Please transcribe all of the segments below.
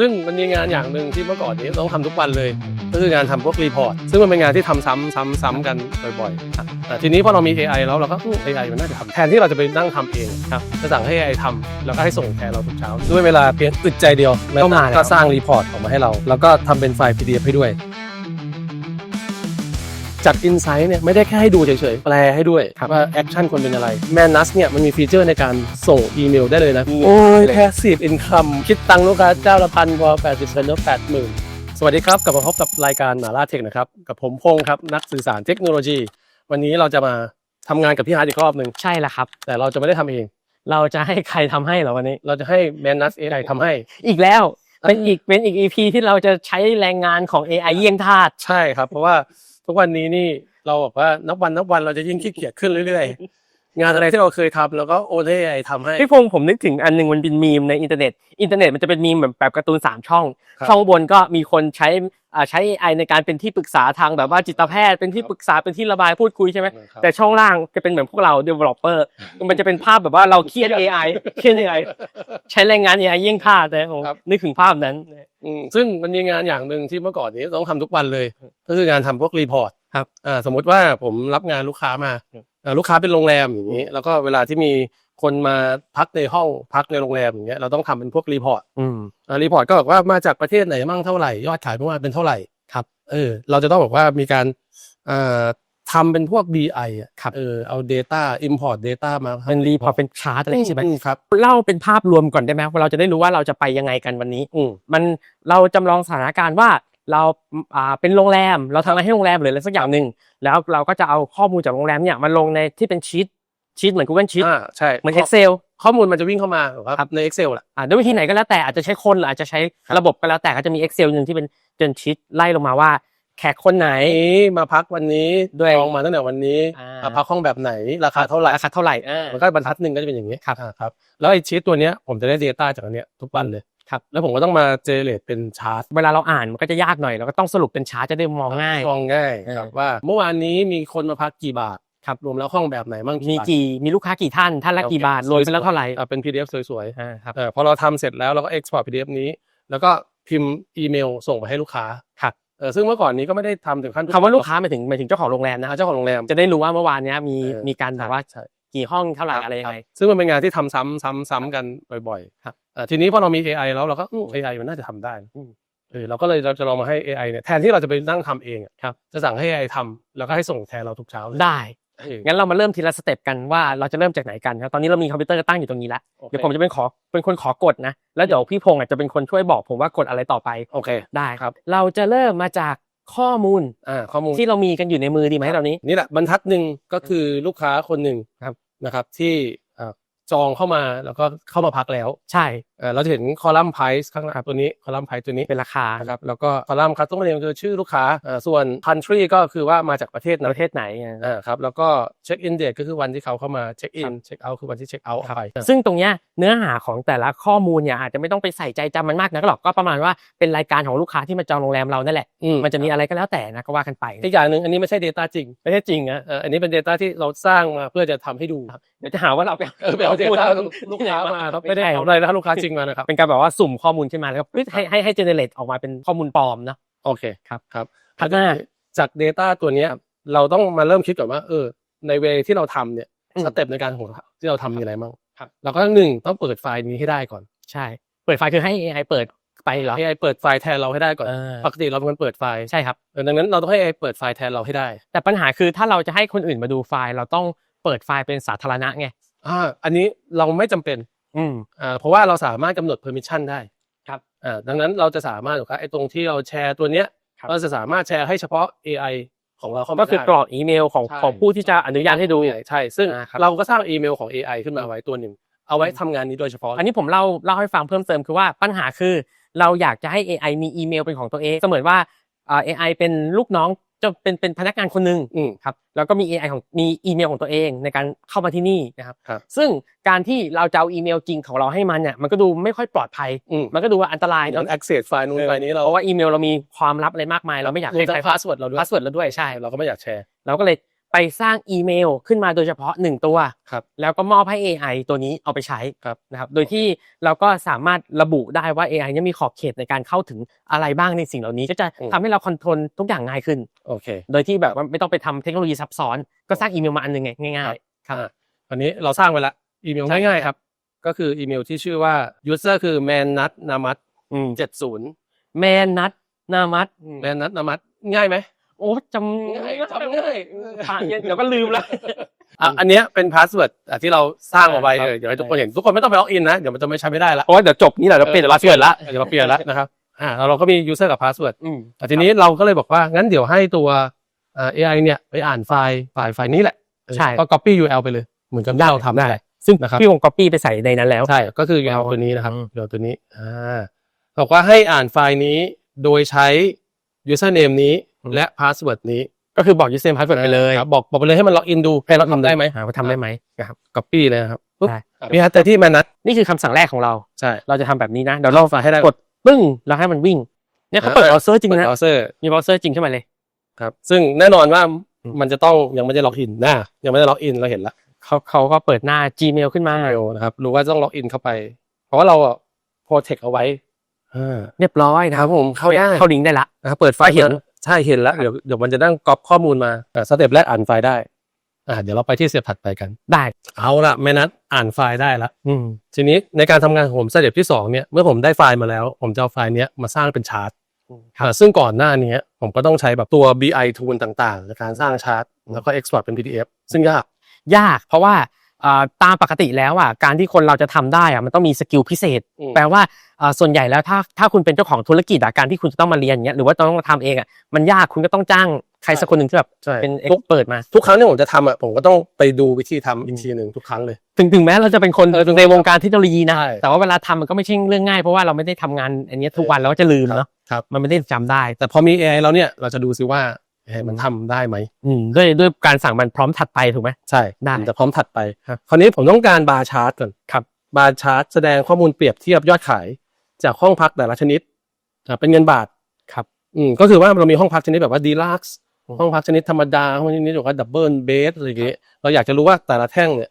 ซึ่งมันมีงานอย่างหนึ่งที่เมื่อก่อนนี้ต้องทำทุกวันเลย ก็คืองานทำพวกรีพอร์ต ซึ่งมันเป็นงานที่ทำซ้ำซ้ำซ้ำกันบ่อยๆแต่ทีนี้พอเรามี AI แล้วเราก็ AI มันน่าจะทำแทนที่เราจะไปนั่งทำเองครับจะสั่งให้ AI ทำแล้วก็ให้ส่งแทนเราทุกเช้า ด้วยเวลาเพียงอึดใจเดียวก็มาก็สร้างรีพอร์ตออกมาให้เรา แล้วก็ทำเป็นไฟล์ PDF ให้ด้วย จาก Insight เนี่ยไม่ได้แค่ให้ดูเฉยๆ แปลให้ด้วยว่าแอคชั่นควรเป็นอะไร Manus เนี่ยมันมีฟีเจอร์ในการส่งอีเมลได้เลยนะ โอ้ย Passive Income คิดตังค์ลูกค้าเจ้าละพันพอ80เซนต์แล้ว80,000สวัสดีครับ กลับมาพบกับรายการหมาล่าเทคนะครับ กับผมพงษ์ครับ นักสื่อสารเทคโนโลยี วันนี้เราจะมาทำงานกับพี่ฮาร์ดอีกรอบหนึ่งใช่แล้วครับ แต่เราจะไม่ได้ทำเอง เราจะให้ใครทำให้เหรอวันนี้ เราจะให้ Manus AI ทำให้ อีกแล้วเป็นเอออีอีกเป็นอีก EP ที่เราจะใช้แรงงานของ AI เยี่ยงทาส ใช่ครับ เพราะว่า ทุกวันนี้นี่เราบอกว่านับวันนับวันเราจะยิ่งขี้เกียจขึ้นเรื่อย งานอะไรที่เราเคยทำแล้วก็โอนให้ AI ทำให้ พี่พงษ์ผมนึกถึงอันหนึงมันเป็นมีมในอินเทอร์เน็ต อินเทอร์เน็ตมันจะเป็นมีมเหมือนแบบการ์ตูน 3 ช่อง ครับช่องบนก็มีคนใช้อ่าใช้ AI ในการเป็นที่ปรึกษาทางแบบว่าจิตแพทย์ เป็นที่ปรึกษาเป็นที่ระบายพูดคุยใช่ไหมนะครับ แต่ช่องล่างจะเป็นเหมือนพวกเรา developer มันจะเป็นภาพแบบว่าเราเครียด AI เครียด AI ใช้แรงงาน AI เยี่ยงทาสนะผมครับ นึกถึงภาพนั้น อืมซึ่งมันมีงานอย่างหนึ่งที่เมื่อก่อนนี้ต้องทำทุกวันเลย ก็คืองานทำพวกรีพอร์ตครับ อ่าสมมติว่าผมรับงานลูกค้ามาครับอ่า ลูกค้าเป็นโรงแรมอย่างนี้ แล้วก็เวลาที่มีคนมาพักในห้องพักในโรงแรมอย่างเงี้ยเราต้องทำเป็นพวกรีพอร์ตอืมอ่ารีพอร์ตก็บอกว่ามาจากประเทศไหนมั่งเท่าไหร่ยอดขายเมื่อวานเป็นเท่าไหร่ครับเออเราจะต้องบอกว่ามีการอ่าทำเป็นพวก BI อะครับเออเอา Data Import Data มาเป็นรีพอร์ตเป็นชาร์ตอะไรใช่ไหมอืครับเล่าเป็นภาพรวมก่อนได้ไหมว่าเราจะได้รู้ว่าเราจะไปยังไงกันวันนี้อืมมันเราจำลองสถานการณ์ว่า เราอ่าเป็นโรงแรม เราทำอะไรให้โรงแรมหรืออะไรสักอย่างหนึ่งแล้วเราก็จะเอาข้อมูลจากโรงแรมเนี่ยมาลงในที่เป็นชีตชีตเหมือน Google Sheet อ่าใช่เหมือน Excel ข้อมูลมันจะวิ่งเข้ามาครับครับใน Excel แหละอ่าด้วยวิธีไหนก็แล้วแต่อาจจะใช้คนหรืออาจจะใช้ระบบก็แล้วแต่ก็จะมี Excel หนึ่งที่เป็นเป็นชีตไล่ลงมาว่าแขกคนไหนนี้มาพักวันนี้ด้วยจองมาตั้งแต่วันนี้อ่ามาพักห้องแบบไหนราคาเท่าไหร่ราคาเท่าไหร่อ่ามันก็บรรทัดหนึ่งก็จะเป็นอย่างนี้ครับอ่าครับ แล้วไอ้ชีตตัวเนี้ยผมจะได้ Data จากอันเนี้ยทุกวันเลย ครับแล้วผมก็ต้องมาเจเนเรตเป็นชาร์ตเวลาเราอ่านมันก็จะยากหน่อยเราก็ต้องสรุปเป็นชาร์ตจะได้มองง่ายมองง่ายเออครับว่าเมื่อวานนี้มีคนมาพักกี่บาทครับรวมแล้วห้องแบบไหนบ้างมีบาทกี่มีลูกค้ากี่ท่านท่านละกี่บาทรวมไปแล้วเท่าไหร่อ่าเป็น PDF สวยอ่าครับๆเออพอเราทำเสร็จแล้วเราก็ export PDF นี้ แล้วก็พิมพ์อีเมลส่งไปให้ลูกค้าครับเออซึ่งเมื่อก่อนนี้ก็ไม่ได้ทำถึงขั้นคำว่าลูกค้าหมายถึงหมายถึงเจ้าของโรงแรมนะอ่าเจ้าของโรงแรมจะได้รู้ว่าเมื่อวานเนี้ยมีเออมีการแบบว่าใช่ กี่ห้องเท่าไหร่อะไรยังไง ซึ่งมันเป็นงานที่ทำซ้ำซ้ำซ้ำกันบ่อยๆครับอ่าทีนี้พอเรามี AI แล้วเราก็อืม AI มันน่าจะทำได้อืมเออเราก็เลยเราจะลองมาให้ AI เนี่ยแทนที่เราจะไปนั่งทำเองอะครับจะสั่งให้ AI ทำแล้วก็ให้ส่งแทนเราทุกเช้าเลยได้เอองั้นเรามาเริ่มทีละสเต็ปกันว่าเราจะเริ่มจากไหนกันครับตอนนี้เรามีคอมพิวเตอร์ตั้งอยู่ตรงนี้แล้วโอเคเดี๋ยวผมจะเป็นขอเป็นคนขอกดนะแล้วเดี๋ยวพี่พงศ์อะจะเป็นคนช่วยบอกผมว่ากดอะไรต่อไปโอเคได้ครับ เราจะเริ่มมาจากข้อมูลอ่าข้อมูลที่เรามีกันอยู่ในมือดีไหมตอนนี้นี่แหละบรรทัดหนึ่งก็คือลูกค้าคนหนึ่งครับ นะครับที่ จองเข้ามาแล้วก็เข้ามาพักแล้วใช่ เอ่อเราจะเห็นคอลัมน์ไพรซ์ข้างหน้าตัวนี้คอลัมน์ไพรซ์ตัวนี้เป็นราคานะครับแล้วก็คอลัมน์คัสตอมเนมคือชื่อลูกค้าเอ่อส่วน country ก็คือว่ามาจากประเทศปนั้นระเทศไหนอะอ่าครับแล้วก็เช็คอินเดทก็คือวันที่เขาเข้ามาเช็คอินเช็คเอาท์คือวันที่เช็คเอาท์ไปซึ่งตรงเนี้ยเนื้อหาของแต่ละข้อมูลเนี่ยอาจจะไม่ต้องไปใส่ใจจำมันมากนักหรอกก็ประมาณว่าเป็นรายการของลูกค้าที่มาจองโรงแรมเรานั่นแหละอืมันจะมีอะไรก็แล้วแต่นะก็ว่ากันไป อีกอย่างหนึ่งอันนี้ไม่ใช่ Data จริง ไม่ใช่จริงนะเอ่ออันนี้เป็น Data ที่เราสร้างมาเพื่อจะทำให้ดูเดี๋ยวจะหาว่าเราไปเออไปเอา Data ลูกค้ามาครับไม่ได้เอาอะไรนะลูกค้าจริงมานะครับเป็นการแบบว่าสุ่มข้อมูลขึ้นมาแล้วก็ให้ให้ให้เจเนเรตออกมาเป็นข้อมูลปลอมเนาะโอเคครับครับถัดมาจาก Data ตัวเนี้ยเราต้องมาเริ่มคิดก่อนว่าเออ ในเวที่เราทำเนี่ยอืมสเต็ปในการของที่เราทำมีอะไรบ้างครับเราก็หนึ่งต้องเปิดไฟล์นี้ให้ได้ก่อน ใช่ เปิดไฟล์คือให้ AI เปิดไปเหรอให้ AI เปิดไฟล์แทนเราให้ได้ก่อนเออปกติเราเป็นคนเปิดไฟล์ใช่ครับเออดังนั้นเราต้องให้ AI เปิดไฟล์แทนเราให้ได้ แต่ปัญหาคือถ้าเราจะให้คนอื่นมาดูไฟล์เราต้อง เปิดไฟล์เป็นสาธารณะไงอ่าอันนี้เราไม่จำเป็น อืมอ่าเพราะว่าเราสามารถกำหนด permission ได้ครับอ่าดังนั้นเราจะสามารถหรือว่าไอ้ตรงที่เราแชร์ตัวเนี้ยครับเราจะสามารถแชร์ให้เฉพาะ AI ของเราเข้ามาก็คือกรอกอีเมลของใช่ของผู้ที่จะอนุญาตให้ดูใช่ ซึ่งอ่าครับเราก็สร้างอีเมลของ AI ขึ้นมาไว้ตัวหนึ่ง เอาไว้ทำงานนี้โดยเฉพาะ อันนี้ผมเล่าเล่าให้ฟังเพิ่มเติมคือว่าปัญหาคือ เราอยากจะให้ AI มีอีเมลเป็นของตัวเอง เสมือนว่าอ่า AI เป็นลูกน้อง จะเป็นเป็นพนักงานคนหนึ่งอืมครับแล้วก็มี AI ของมีอีเมลของตัวเองในการเข้ามาที่นี่นะครับครับ ซึ่งการที่เราจะเอาอีเมลจริงของเราให้มันเนี่ยมันก็ดูไม่ค่อยปลอดภัยอืมมันก็ดูว่าอันตรายเราเนาะ access ไฟล์นู้นไฟล์นี้เราเพราะว่าอีเมลเรามีความลับอะไรมากมาย เราไม่อยากรวให้มทั้ใครงพาสเวิร์ดเราด้วยพาสเวิร์ดเราด้วยใช่ เราก็ไม่อยากแชร์เราก็เลย ไปสร้างอีเมลขึ้นมาโดยเฉพาะหนึ่งตัว ครับ แล้วก็มอบให้ AI ตัวนี้เอาไปใช้ครับนะครับ โดยที่เราก็สามารถระบุได้ว่า AI เนี่ยมีขอบเขตในการเข้าถึงอะไรบ้างในสิ่งเหล่านี้ ก็จะอืมทำให้เราคอนโทรลทุกอย่างง่ายขึ้น โอเค โดยที่แบบว่าไม่ต้องไปทำเทคโนโลยีซับซ้อน ก็สร้างอีเมลมาอันหนึงไงง่ายๆ ครับอะอันนี้เราสร้างไว้ละ อีเมลใช่ง่ายๆครับ ก็คืออีเมลที่ชื่อว่า user คือ man nut namat อืม70แมนนัทนามัด man nut namat ง่ายไหมโอ้จำง่ายจำง่ายผ่านเนี่ยเดี๋ยวก็ลืมแล้วอะอันเนี้ยเป็นพาสเวิร์ดที่เราสร้างเอาไว้ครับเออเดี๋ยวให้ทุกคนเห็นทุกคนไม่ต้องไปล็อกอินนะเดี๋ยวมันจะไม่ใช้ไม่ได้ละเพราะว่าเดี๋ยวจบนี่แหละเราเปลี่ยนเราเปลี่ยนละเดี๋ยวเราเปลี่ยนแล้วนะครับอ่าเราเราก็มี user กับ password อืมแต่ทีนี้เราก็เลยบอกว่างั้นเดี๋ยวให้ตัวอ่า AI เนี่ยไปอ่านไฟล์ไฟล์ไฟล์นี้แหละใช่ ก็ copy URL ไปเลย เหมือนกับที่เราทำได้ได้ซึ่งนะครับ พี่วงก๊อปปี้ไปใส่ในนั้นแล้ว ใช่ก็คือ URL ตัวนี้นะครับ อืม URL ตัวนี้อ่าบอกว่าให้อ่านไฟล์นี้โดยใช้ username นี้ และ password นี้ก็คือบอก username password ไปเลยครับบอกบอกไปเลยให้มันล็อกอินดูให้เราทำได้ไหมอ่าว่าทำได้ไหมนะครับ copy เลยนะครับปุ๊บได้มีฮัตเตอร์ที่มานัดนี่คือคำสั่งแรกของเราใช่เราจะทำแบบนี้นะเดี๋ยวเราไฟล์ให้ได้กดปึ้งแล้วให้มันวิ่งเนี่ยเขาอ่าเปิดเบราว์เซอร์จริงเปิดนะเบราว์เซอร์มีเบราว์เซอร์จริงขึ้นมาเลยครับซึ่งแน่นอนว่าอืมมันจะต้องยังไม่ได้ล็อกอินนะยังไม่ได้ล็อกอินเราเห็นแล้วเขาเขาก็เปิดหน้า Gmail ขึ้นมาเมลนะครับรู้ว่าต้องล็อกอินเข้าไป เพราะว่าเราอะโปรเทคเอาไว้อ่าเรียบร้อยนะครับผมเข้าได้เข้าลิงก์ได้ละนะครับเปิดไฟล์เห็น ใช่เห็นแล้วเดี๋ยวเดี๋ยวมันจะนั่งก๊อปข้อมูลมาอ่าสเต็ปแรกอ่านไฟล์ได้ อ่า เดี๋ยวเราไปที่สเต็ปถัดไปกัน ได้ เอาละแม่นัดอ่านไฟล์ได้ละอืมทีนี้ในการทำงานของผมสเต็ปที่สองเนี่ยเมื่อผมได้ไฟล์มาแล้ว ผมจะเอาไฟล์เนี้ยมาสร้างเป็นชาร์ตอ่าซึ่งก่อนหน้านี้ผมก็ต้องใช้แบบตัว BI tool ต่างๆในการสร้างชาร์ตแล้วก็ export เป็น PDF ซึ่งยาก ยากเพราะว่าอ่า ตามปกติแล้วอะการที่คนเราจะทำได้อะมันต้องมีสกิลพิเศษอืมแปลว่าอ่าส่วนใหญ่แล้วถ้าถ้าคุณเป็นเจ้าของธุรกิจอะการที่คุณจะต้องมาเรียนเงี้ยหรือว่าต้องมาทำเองอะมันยากคุณก็ต้องจ้างใครสักคนหนึ่งที่แบบใช่เป็นเอ็กทุกเปิดมา ทุกครั้งที่ผมจะทำอะผมก็ต้องไปดูวิธีทำอีกทีหนึ่งทุกครั้งเลย ถึงถึงแม้เราจะเป็นคนเออในวงการเทคโนโลยีนะใช่แต่ว่าเวลาทำมันก็ไม่ใช่เรื่องง่ายเพราะว่าเราไม่ได้ทำงานอันเนี้ยทุกวันเราก็จะลืมเนาะครับมันไม่ได้จำได้ แต่พอมี AI แล้วเนี่ยเราจะดูซิว่าเอ๊ะ มันทำได้ไหมอืมด้วยด้วยการสั่งมันพร้อมถัดไปถูกไหมใช่ได้ผมจะพร้อมถัดไปครับคราวนี้ผมต้องการบาร์ชาร์ตก่อนครับบาร์ชาร์ตแสดงข้อมูลเปรียบเทียบยอดขาย จากห้องพักแต่ละชนิดอ่าเป็นเงินบาทครับอืมก็คือว่าเรามีห้องพักชนิดแบบว่าดีลักซ์อืมห้องพักชนิดธรรมดาห้องชนิดแบบว่าดับเบิลเบสอะไรอย่างเงี้ยเราอยากจะรู้ว่าแต่ละแท่งเนี่ย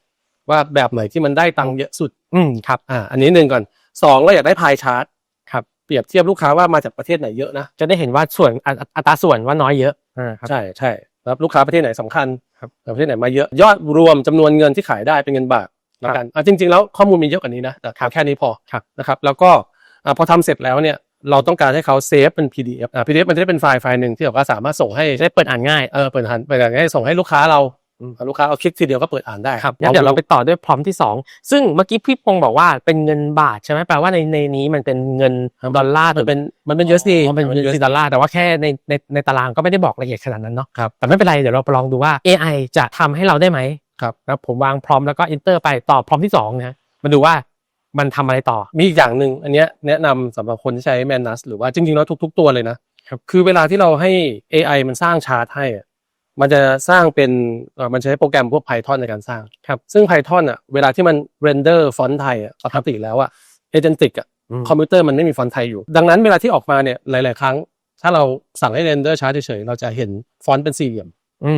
ว่าแบบไหนที่มันได้ตังค์เยอะสุด อืมครับอ่าอันนี้หนึ่งก่อนสองเราอยากได้พายชาร์ตครับเปรียบเทียบลูกค้าว่ามาจากประเทศไหนเยอะนะจะได้เห็นว่าส่วนอัตอัตราส่วนว่าน้อยเยอะ อ่าครับ ใช่ใช่แล้วลูกค้าประเทศไหนสำคัญครับประเทศไหนมาเยอะยอดรวมจำนวนเงินที่ขายได้เป็นเงินบาทแล้วกันอะจริง ๆ แล้วข้อมูลมีเยอะกว่านี้นะแต่แค่นี้พอครับ นะครับ แล้วก็อะพอทำเสร็จแล้วเนี่ยเราต้องการให้เขาเซฟเป็น PDF อะ PDF มันจะได้เป็นไฟล์ไฟล์หนึ่งที่แบบว่าสามารถส่งให้จะได้เปิดอ่านง่าย เออเปิดอ่านเปิดอ่านให้ส่งให้ลูกค้าเราอืมอะ ลูกค้าเอาคลิกทีเดียวก็เปิดอ่านได้ครับงั้นเดี๋ยวเราไปต่อด้วยพร้อมที่สองซึ่งเมื่อกี้พี่พงศ์บอกว่าเป็นเงินบาทใช่ไหมแปลว่าในในนี้มันเป็นเงินดอลลาร์มันเป็นมันเป็น USD อ๋อเป็น USD ดอลลาร์แต่ว่าแค่ในในในตารางก็ไม่ได้บอกละเอียดขนาดนั้นเนาะครับแต่ไม่เป็นไรเดี๋ยวเราไปลองดูว่า AI จะทำให้เราได้ไหมครับแล้วผมวางพร้อมแล้วก็ enter ไปต่อพร้อมที่สองนะมาดูว่ามันทำอะไรต่อ มีอีกอย่างหนึ่งอันเนี้ยแนะนำสำหรับคนที่ใช้ Manus หรือว่าจริงๆแล้วทุก ๆ ตัวเลยนะครับคือเวลาที่เราให้ AI มันสร้างชาร์ตให้อะ มันจะสร้างเป็นเอ่อมันใช้โปรแกรมพวก Python ในการสร้างครับซึ่ง Python อะเวลาที่มัน render ฟอนต์ไทยอะปกติแล้วอะ agentic อะอืมคอมพิวเตอร์มันไม่มีฟอนต์ไทยอยู่ ดังนั้นเวลาที่ออกมาเนี่ยหลาย ๆ ครั้ง ถ้าเราสั่งให้ render ชาร์ตเฉยๆเราจะเห็นฟอนต์เป็นสี่เหลี่ยมอื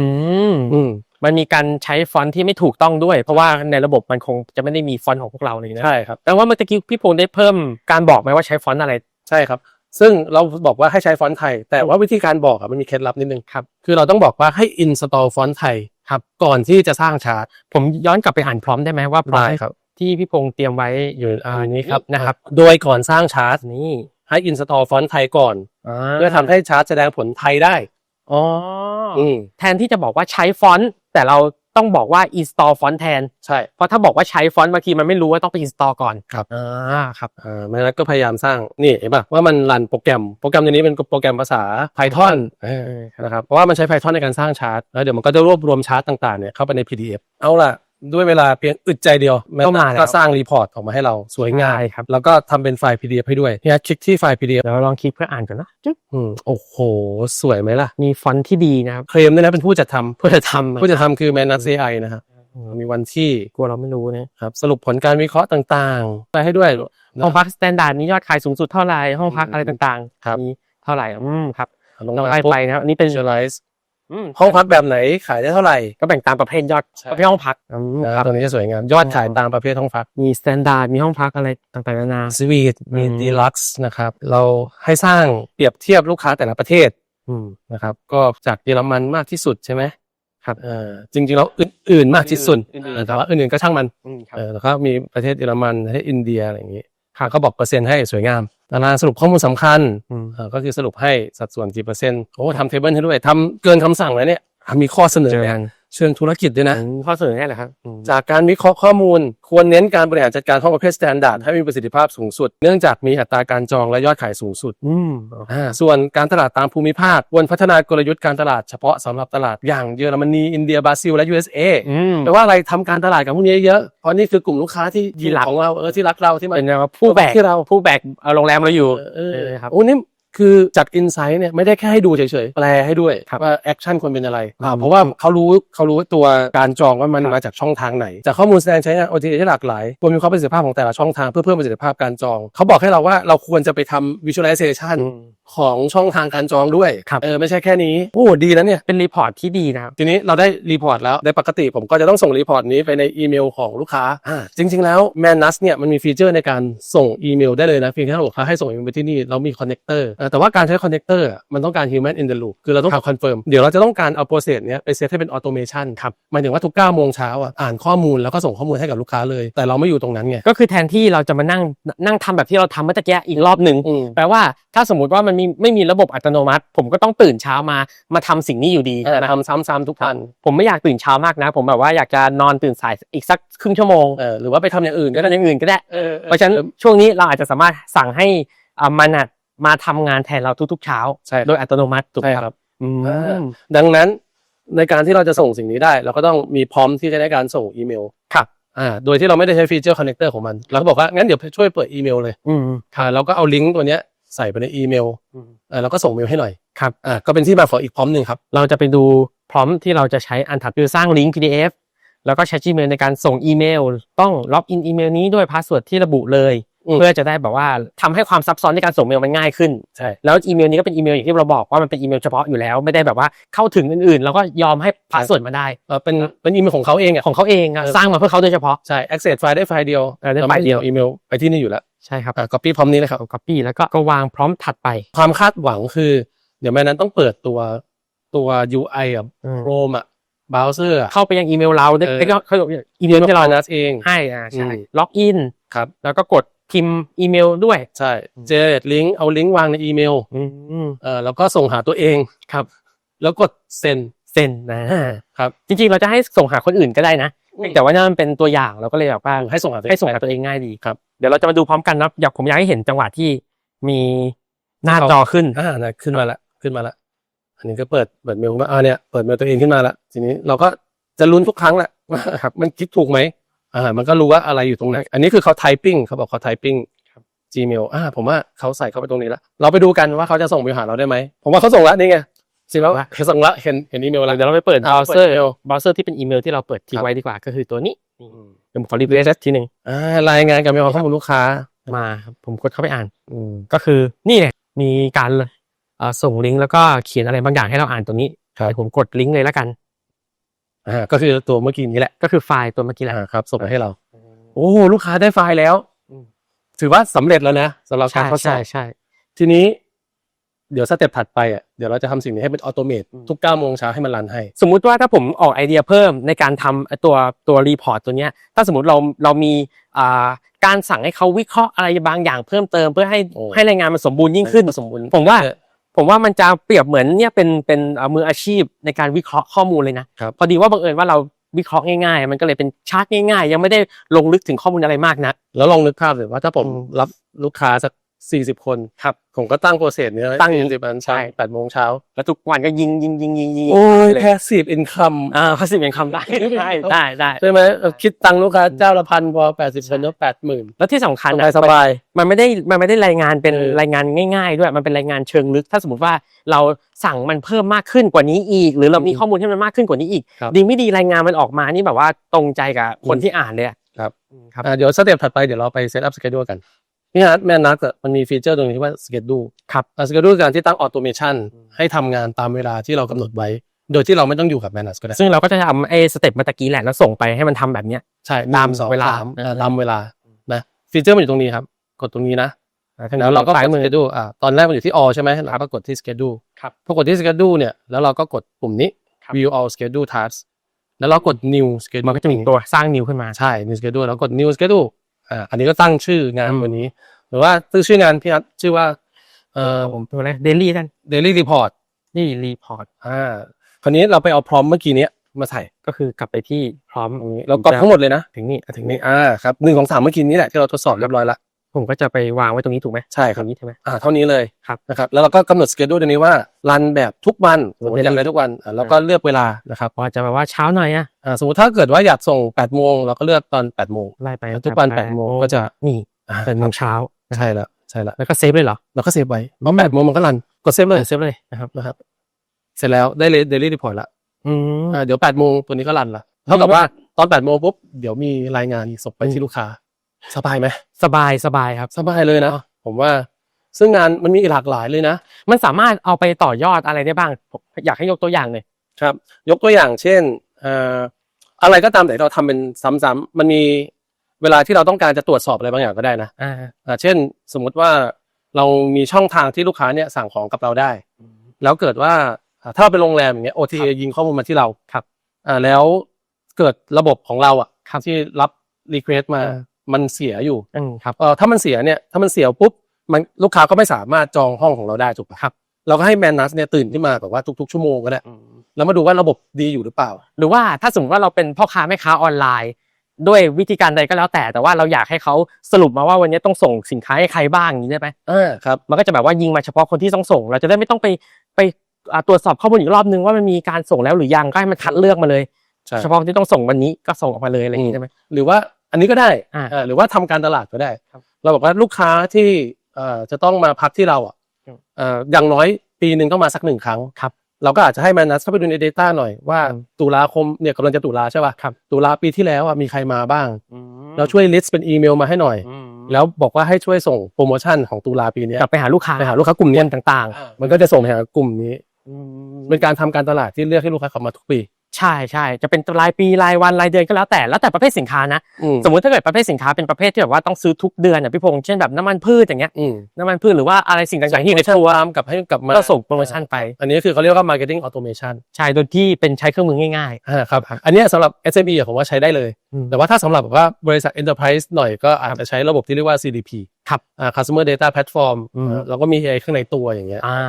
มอืมมันมีการใช้ฟอนต์ที่ไม่ถูกต้องด้วย เพราะว่าในระบบมันคงจะไม่ได้มีฟอนต์ของพวกเราเลยนะใช่ครับแต่ว่าเมื่อกี้พี่พงศ์ได้เพิ่มการบอกไหมว่าใช้ฟอนต์อะไรใช่ครับ ซึ่งเราบอกว่าให้ใช้ฟอนต์ไทย แต่ว่าวิธีการบอกอะมันมีเคล็ดลับนิดนึงครับคือเราต้องบอกว่าให้ install ฟอนต์ไทยครับก่อนที่จะสร้างชาร์ตผมย้อนกลับไปอ่านพร้อมได้ไหมว่าพร้อมได้ครับที่พี่พงศ์เตรียมไว้อยู่อ่านี้ครับนะครับโดยก่อนสร้างชาร์ตนี่ให้ install ฟอนต์ไทยก่อนเพื่อทำให้ชาร์ตแสดงผลไทยได้อ๋อออืมแทนที่จะบอกว่าใช้ฟอนต์แต่เรา ต้องบอกว่า install ฟอนต์แทน ใช่เพราะถ้าบอกว่าใช้ฟอนต์บางทีมันไม่รู้ว่าต้องไป install ก่อนครับ อ่าครับ อ่าไม่งั้นก็พยายามสร้างนี่เห็นป่ะว่ามันรันโปรแกรมโปรแกรมตัวนี้เป็นโปรแกรมภาษา Python เออนะครับเพราะว่ามันใช้ Python ในการสร้างชาร์ตแล้วเดี๋ยวมันก็จะรวบรวมชาร์ตต่างๆเนี่ยเข้าไปใน PDF เอาล่ะ ด้วยเวลาเพียงอึดใจเดียวแม่ก็มาแล้ว ก็สร้างรีพอร์ตออกมาให้เราสวยงามใช่ครับ แล้วก็ทำเป็นไฟล์ PDF ให้ด้วยเนี่ยคลิกที่ไฟล์ PDF เดี๋ยวเราลองคลิกเพื่ออ่านก่อนนะจึ๊บอืมโอ้โห สวยไหมล่ะ มีฟอนต์ที่ดีนะครับเคลมด้วยนะเป็นผู้จัดทำเพื่อจะทำผู้จัดทำคือ Manus AI นะครับมีวันที่กลัวเราไม่รู้นะครับสรุปผลการวิเคราะห์ต่างๆไปให้ด้วย ห้องพักสแตนดาร์ดนี้ยอดขายสูงสุดเท่าไหร่ห้องพักอะไรต่างครับ ๆมีเท่าไหร่อืมครับลงเราไล่ไปนะครับอันนี้เป็น visualize อืม ห้องพักแบบไหนขายได้เท่าไหร่ ก็แบ่งตามประเภทยอดใช่ ประเภทห้องพักอืมนะครับตรงนี้จะสวยงาม ยอดขายตามประเภทห้องพักมีสแตนดาร์ดมีห้องพักอะไรต่างๆนานา สวีทมีอืม ดีลักซ์นะครับ เราให้สร้างเปรียบเทียบลูกค้าแต่ละประเทศอืม นะครับ ก็จากเยอรมันมากที่สุดใช่ไหมครับเออจริงๆแล้วอื่นๆมากที่สุดอื่นๆเออแต่ว่าอื่นๆก็ช่างมันอืมครับเออแล้วก็มีประเทศเยอรมันประเทศอินเดียอะไรอย่างนี้ค่ะ ก็บอกเปอร์เซ็นต์ให้สวยงามตารางสรุปข้อมูลสำคัญอืมเออก็คือสรุปให้สัดส่วนกี่เปอร์เซ็นต์โอ้ทำเทเบิลให้ด้วยทำเกินคำสั่งเลยเนี่ยอะมีข้อเสนอ เจอกันเชิงธุรกิจด้วยนะอืมข้อเสนอนี่แหละครับอืมจากการวิเคราะห์ข้อมูล ควรเน้นการบริหารจัดการห้องประเภท standard ให้มีประสิทธิภาพสูงสุด เนื่องจากมีอัตราการจองและยอดขายสูงสุดอืมอ่าส่วนการตลาดตามภูมิภาคควรพัฒนากลยุทธ์การตลาดเฉพาะสำหรับตลาดอย่างเยอรมนี อินเดียบราซิล และ USA อืมแปลว่าอะไรทำการตลาดกับพวกนี้เยอะ เพราะนี่คือกลุ่มลูกค้าที่ที่รักของเราเออที่รักเราที่มาเป็นแบบว่าผู้แบกที่เราผู้แบกเอาโรงแรมเราอยู่เออเอเอออครับโอ้นี่ คือจากอินไซต์เนี่ยไม่ได้แค่ให้ดูเฉยๆ แปลให้ด้วยครับว่าแอคชั่นควรเป็นอะไรอ่าอืมเพราะว่าเขารู้เขารู้ตัวการจองว่ามันครับมาจากช่องทางไหน จากข้อมูลแสดงใช้งาน OTA ที่หลากหลายควรมีความประสิทธิภาพของแต่ละช่องทางเพื่อเพิ่มประสิทธิภาพการจอง เขาบอกให้เราว่าเราควรจะไปทำ visualization อืมของช่องทางการจองด้วยครับเออไม่ใช่แค่นี้โอ้ดีนะเนี่ย เป็นรีพอร์ตที่ดีนะครับ ทีนี้เราได้รีพอร์ตแล้วในปกติผมก็จะต้องส่งรีพอร์ตนี้ไปในอีเมลของลูกค้าอ่าจริง ๆ แล้ว Manus เนี่ยมันมีฟีเจอร์ในการส่งอีเมลได้เลยนะเพียงแค่เราบอกเขาให้ส่งอีเมลไปที่นี่เรามีคอนเนคเตอร์แต่ว่าการใช้คอนเนคเตอร์มันต้องการ human in the loop คือเราต้องคอนเฟิร์มเดี๋ยวเราจะต้องการเอาโปรเซสเนี้ยไปเซตให้เป็นออโตเมชันครับหมายถึงว่าทุก9โมงเช้าอะอ่านข้อมูลแล้วก็ส่งข้อมูลให้กับลูกค้าเลย แต่เราไม่อยู่ตรงนั้นไงก็คือแทนที่เราจะมานั่งนั่งทำแบบที่เราทำเมื่อตะกี้อีกรอบหนึ่งอืมแปลว่าถ้าสมมติว่ามันมีไม่มีระบบอัตโนมัติ ผมก็ต้องตื่นเช้ามามาทำสิ่งนี้อยู่ดีเออนะครับทำซ้ำๆทุกวันผมไม่อยากตื่นเช้ามากนะ ผมแบบว่าอยากจะนอนตื่นสายอีกสักครึ่งชั่วโมงเออหรือว่าไปทำอย่างอื่นก็ก็ได้ทำอย่างอื่นก็ได้เออเพราะฉะนั้นช่วงนี้เราอาจจะสามารถสั่งให้อ่ามันอะ มาทำงานแทนเราทุกๆเช้า ใช่โดยอัตโนมัติถูกไหใช่มคครัรับบอืมอ่าดังนั้นในการที่เราจะส่งสิ่งนี้ได้ เราก็ต้องมีพร้อมที่จะได้การส่งอีเมลครับ อ่าโดยที่เราไม่ได้ใช้ฟีเจอร์คอนเนคเตอร์ของมันเราก็บอกว่างั้นเดี๋ยวช่วยเปิดอีเมลเลยอืมอ่าเราก็เอาลิงก์ตัวเนี้ยใส่ไปในอีเมลอืม เออแล้วก็ส่งเมลให้หน่อยครับ อ่าก็เป็นที่มาของอีกพร้อมหนึ่งครับ เราจะไปดูพร้อมที่เราจะใช้อันถัดคือสร้างลิงก์ PDF แล้วก็ใช้ Gmail ในการส่งอีเมล ต้องล็อกอินอีเมลนี้ด้วยพาสเวิร์ดที่ระบุเลยอืม เพื่อจะได้แบบว่าทำให้ความซับซ้อนในการส่งเมลมันง่ายขึ้นใช่แล้วอีเมลนี้ก็เป็นอีเมลอย่างที่เราบอกว่ามันเป็นอีเมลเฉพาะอยู่แล้วไม่ได้แบบว่าเข้าถึงอื่นๆ แล้วก็ยอมให้พาสเวิร์ดมาได้เออเป็นเป็นอีเมลของเขาเองอะของเขาเองอะเออสร้างมาเพื่อเขาโดยเฉพาะใช่ access ไฟล์ได้ไฟล์เดียวเออได้ไฟล์เดียวราม่ส่งอีเมลไปที่นี่อยู่แล้วใช่ครับอ่า copy พร้อมนี้เลยครับเอา copy แล้วก็ก็วางพร้อมถัดไป ความคาดหวังคือ เดี๋ยวแม่นั้นต้องเปิดตัวตัว UI อะอืม Chrome อะ browser อะเข้าไปยังอีเมลเราได้เออได้ก็เขาอีเมลที่เรานัสเองให้อ่าใช่อืมล็อกอินครับแล้วก็กด พิมพ์อีเมลด้วย ใช่ generate link เอาลิงก์วางในอีเมลอืมเออแล้วก็ส่งหาตัวเองครับ แล้วกดเซ็นเซ็นนะครับ จริงๆ เราจะให้ส่งหาคนอื่นก็ได้นะอืมแต่ว่านั่นมันเป็นตัวอย่างเราก็เลยแบบว่าให้ส่งหาตัวเองให้ส่งหาตัวเองง่ายดีครับเดี๋ยวเราจะมาดูพร้อมกันนะอยากผมอยากให้เห็นจังหวะที่มีหน้าจอขึ้นอ่านะขึ้นมาละขึ้นมาละอันนี้ก็เปิดเปิดเมลมาอ่าเนี่ยเปิดเมลตัวเองขึ้นมาละทีนี้เราก็จะลุ้นทุกครั้งแหละว่าครับ มันคลิกถูกไหม อ่ามันก็รู้ว่าอะไรอยู่ตรงไหนอันนี้คือเขา typing เขาบอกเขา typing Gmail อ่าผมว่าเขาใส่เข้าไปตรงนี้ละเราไปดูกันว่าเขาจะส่งไปหาเราได้ไหมผมว่าเขาส่งละนี่ไงสิแล้วว่าเห็นส่งละเห็นเห็นอีเมลละเดี๋ยวเราไปเปิดอ่าเบราว์เซอร์เปิดอีเมลเบราว์เซอร์ที่เป็นอีเมลที่เราเปิดทิ้คงรับไว้ดีกว่าก็คือตัวนี้อืมเดี๋ยวผมขอรีเฟรชทีหนึ่งอ่ารายงานกับเมลข้อมูลลูกค้ามาครับผมกดเข้าไปอ่านอืมก็คือนี่เนี่ยมีการเอ่อส่งลิงก์แล้วก็เขียนอะไรบางอย่างให้เราอ่านตัวนี้ครับเดี๋ยวผมกดลิงก์เลยแล้วกัน อ่าก็คือตัวเมื่อกี้นี้แหละก็คือไฟล์ตัวเมื่อกี้แหละอ่าครับส่งมาให้เรา โอ้ลูกค้าได้ไฟล์แล้วอืมถือว่าสำเร็จแล้วนะสำหรับกาใช่รทดสอใช่บ ใช่ ทีนี้เดี๋ยวสเต็ปถัดไปอะเดี๋ยวเราจะทำสิ่งนี้ให้เป็นออโตเมตอืม ทุกเก้าโมงเช้าให้มันรันให้ สมมุติว่าถ้าผมออกไอเดียเพิ่มในการทำไอ้ตัวตัวรีพอร์ตตัวเนี้ยถ้าสมมติเราเรามีอ่าการสั่งให้เขาวิเคราะห์อะไรบางอย่างเพิ่มเติมเพื่อให้โอ้ ให้รายงานมันสมบูรณ์ยิ่งขึ้น สมบูรณ์ผมว่า ผมว่ามันจะเปรียบเหมือนเนี่ยเป็นเป็นเอ่อมืออาชีพในการวิเคราะห์ข้อมูลเลยนะครับพอดีว่าบังเอิญว่าเราวิเคราะห์ง่ายๆ มันก็เลยเป็นชาร์ตง่ายๆ ยังไม่ได้ลงลึกถึงข้อมูลอะไรมากนะแล้วลองนึกภาพเลยว่าถ้าผมอืมรับลูกค้าสัก สี่สิบคนครับ ผมก็ตั้งโปรเซสเนี้ยตั้งสี่สิบวันเช้าใช่แปดโมงเช้าแล้วทุกวันก็ยิงยิงยิงยิงยิงโอ้ยเลยแพสซีฟอินคัมอ่าภาษียังคำได้ได้ได้ได้ใช่ไหมเออคิดตังค์ลูกค้าเจ้าละพันพอแปดสิบเปอร์เซ็นต์แล้วแปดหมื่นแล้วที่สำคัญสอะบายสบายมันไม่ได้มันไม่ได้รายงานเป็นเออรายงานง่าย ๆ ด้วยมันเป็นรายงานเชิงลึก ถ้าสมมติว่าเราสั่งมันเพิ่มมากขึ้นกว่านี้อีก หรือเรามีข้อมูลที่มันมากขึ้นกว่านี้อีกครับดีไม่ดีรายงานมันออกมานี่แบบว่าตรงใจกับคนอืมที่อ่านเลยอะครับอืมครับอ่าเดี๋ยวสเต็ปถัดไปเดี๋ยวเราไปเซตอัพสเกจดูกัน นี่ฮะแม่นักมันมีฟีเจอร์ตรงนี้ที่ว่าสเกจดูครับสเกจดูการที่ตั้งออโตเมชันอืมให้ทำงานตามเวลาที่เรากำหนดไว้ โดยที่เราไม่ต้องอยู่กับแมนัสก็ได้ ซึ่งเราก็จะทำไอ้สเต็ปเมื่อตะกี้แหละแล้วส่งไปให้มันทำแบบเนี้ยใช่ตามหนึ่งสองเวลาสมอ่ตามเวลานะฟีเจอร์มันอยู่ตรงนี้ครับ กดตรงนี้นะแล้วเราก็ซ้ายกดมือ schedule อ่าตอนแรกมันอยู่ที่ all ใช่ไหมเราก็กดที่ schedule ครับพอกดที่ schedule เนี่ยแล้วเราก็กดปุ่มนี้ครับ view all schedule tasks แล้วเรากด new schedule มันก็จะมีตัวสร้างนิวขึ้นมาใช่ new schedule แล้วกด new schedule อ่าอันนี้ก็ตั้งชื่องานอืมวันนี้ หรือว่าตั้งชื่องานพี่อัดชื่อว่า เอ่อผมตัวอะไรเดลี่กัน daily report นี่รีพอร์ตอ่าคราวนี้เราไปเอาพร้อมเมื่อกี้เนี้ยมาใส่ก็คือกลับไปที่พร้อมตรงนี้เรากรอบทั้งหมดเลยนะ ถึงนี่ถึงนี่นี่อ่าครับหนึ่งของสามเมื่อกี้นี้แหละที่เราทดสอบเรียบร้อยละ ผมก็จะไปวางไว้ตรงนี้ถูกไหมใช่คตรัรบงนี้ใช่ไหมอ่าเท่านี้เลยครับนะครับแล้วเราก็กำหนดสเกจดูตรงนี้ว่ารันแบบทุกวันสมมติ Daily อยากได้ทุกวันอ่าแล้วก็เลือกเวลานะครับพอจะแบบว่าเช้าหน่อยอะอ่าสมมติถ้าเกิดว่าอยากส่ง8โมงเราก็เลือกตอน8โมงไล่ไปแล้วทุกวัน8โมงก็จะนี่อ่าแปดโมงเช้าใช่แล้วใช่แล้วแล้วก็เซฟเลยเหรอเราก็เซฟไว้เพราะ8โมงมันก็รันกดเซฟเลยเซฟเลยนะครับนะครับเสร็จแล้วได้เลยเดลี่รีพอร์ตละอืมอ่าเดี๋ยว8โมงตัวนี้ก็รันละเท่ากับว่าตอน8โมงปุ๊บเดี๋ยวมีรายงานส่งไปอืมที่ลูกค้า สบายไหมสบายสบายครับ สบายเลยนะ ผมว่า ซึ่งงานมันมีหลากหลายเลยนะ มันสามารถเอาไปต่อยอดอะไรได้บ้างผมอยากให้ยกตัวอย่างเลยครับ ยกตัวอย่างเช่นเอ่ออะไรก็ตามแต่เราทำเป็นซ้ำๆมันมีเวลาที่เราต้องการจะตรวจสอบอะไรบางอย่างก็ได้นะอ่าอ่าเช่น สมมุติว่าเรามีช่องทางที่ลูกค้าเนี่ยสั่งของกับเราได้ แล้วเกิดว่าอ่าถ้าเราเป็นโรงแรมอย่างเงี้ย OTA ยิงข้อมูลมาที่เราครับอ่าแล้วเกิดระบบของเราอะที่รับ request มา มันเสียอยู่อืมครับ เอ่อถ้ามันเสียเนี่ยถ้ามันเสียปุ๊บมันลูกค้าก็ไม่สามารถจองห้องของเราได้ถูกปะครับ เราก็ให้แมนนัสเนี่ยตื่นขึ้นมาแบบว่าทุกๆชั่วโมงก็ได้แล้วมาดูว่าระบบดีอยู่หรือเปล่า หรือว่าถ้าสมมติว่าเราเป็นพ่อค้าแม่ค้าออนไลน์ ด้วยวิธีการใดก็แล้วแต่แต่ว่าเราอยากให้เขาสรุปมาว่าวันนี้ต้องส่งสินค้าให้ใครบ้างอย่างนี้ได้ไหมอ่าครับ มันก็จะแบบว่ายิงมาเฉพาะคนที่ต้องส่ง เราจะได้ไม่ต้องไปไปอ่าตรวจสอบข้อมูลอีกรอบนึงว่ามันมีการส่งแล้วหรือยังก็ให้มันคัดเลือกมาเลย ใช่ เฉพาะที่ต้องส่งวันนี้ก็ส่งออกมาเลยอะไรอย่างนี้ได้ไหม หรือว่าอันนี้ก็ได้อ่าอ่าหรือว่าทำการตลาดก็ได้ ครับเราบอกว่าลูกค้าที่เอ่อจะต้องมาพักที่เราอะอืมเอ่ออย่างน้อยปีหนึ่งต้องมาสักหนึ่งครั้งครับเราก็อาจจะให้แมนนัสเข้าไปดูใน Data หน่อยว่าอืมตุลาคมเนี่ยกำลังจะตุลาใช่ป่ะครับ ตุลาปีที่แล้วอะมีใครมาบ้างอืมเราช่วยลิสต์เป็นอีเมลมาให้หน่อย อืมแล้วบอกว่าให้ช่วยส่งโปรโมชั่นของตุลาปีเนี้ยกลับไปหาลูกค้าไปหาลูกค้ากลุ่มคเนี้ยนต่าง มันก็จะส่งไปหากลุ่มนี้ๆอืมเป็นการทำการตลาดที่เลือกให้ลูกค้าเข้ามาทุกปี ใช่ใช่จะเป็นรายปีรายวันรายเดือนก็แล้วแต่แล้วแต่ประเภทสินค้านะ อืม สมมุติถ้าเกิดประเภทสินค้าเป็นประเภทที่แบบว่าต้องซื้อทุกเดือนอะพี่พงษ์เช่นแบบน้ำมันพืชอย่างเงี้ยอืมน้ำมันพืชหรือว่าอะไรสิ่งต่างๆที่อยู่ในส่งตัวตามกับให้กลับมาก็ส่งโปรโมชั่นไปอันนี้คือเขาเรียกว่า marketing automation ใช่โดยที่เป็นใช้เครื่องมือง่าย อ่าครับอันเนี้ยสำหรับ SME อะผมว่าใช้ได้เลยๆอืมแต่ว่าถ้าสำหรับแบบว่าบริษัท enterprise หน่อยก็อาจจะใช้ระบบที่เรียกว่า CDP ครับอ่า customer data platform อืมอ่าแล้วก็มี AI ข้างในตัวอย่างเงี้ยอ่า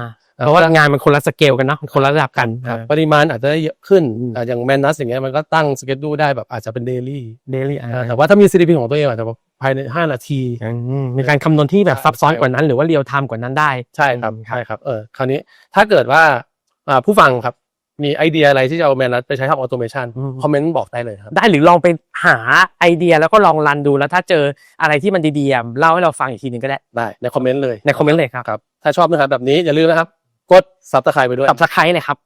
เพราะว่างานมันคนละสเกลกันเนาะมันคนละระดับกันครับปริมาณอาจจะได้เยอะขึ้นอืมอ่าอย่าง Manus อย่างเงี้ยมันก็ตั้ง schedule ได้แบบอาจจะเป็น daily เดลี่อ่าแต่ว่าถ้ามี CDP ของตัวเองอาจจะแบบภายใน 5 นาทีมีการคำนวณที่แบบใช่ซับซ้อนกว่านั้น หรือว่าเรียลไทม์กว่านั้นได้ใช่ครับอืมใช่ครับเออคราวนี้ถ้าเกิดว่าอ่าผู้ฟังครับมีไอเดียอะไรที่จะเอา Manus ไปใช้ทำ automation อืมคอมเมนต์บอกได้เลยครับ ได้หรือลองไปหาไอเดียแล้วก็ลองรันดูแล้วถ้าเจออะไรที่มันดีๆอะเล่าให้เราฟังอีกทีหนึงก็ได้ได้ในคอมเมนต์เลยในคอมเมนต์เลยครับครับถ้าชอบนะครับแบบนี้อย่าลืมนะครับ กด subscribe ไปด้วยตับสไครต์เลยครับ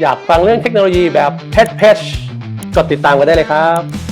อยากฟังเรื่องเทคโนโลยีแบบเพชรเพชรกดติดตามกันได้เลยครับ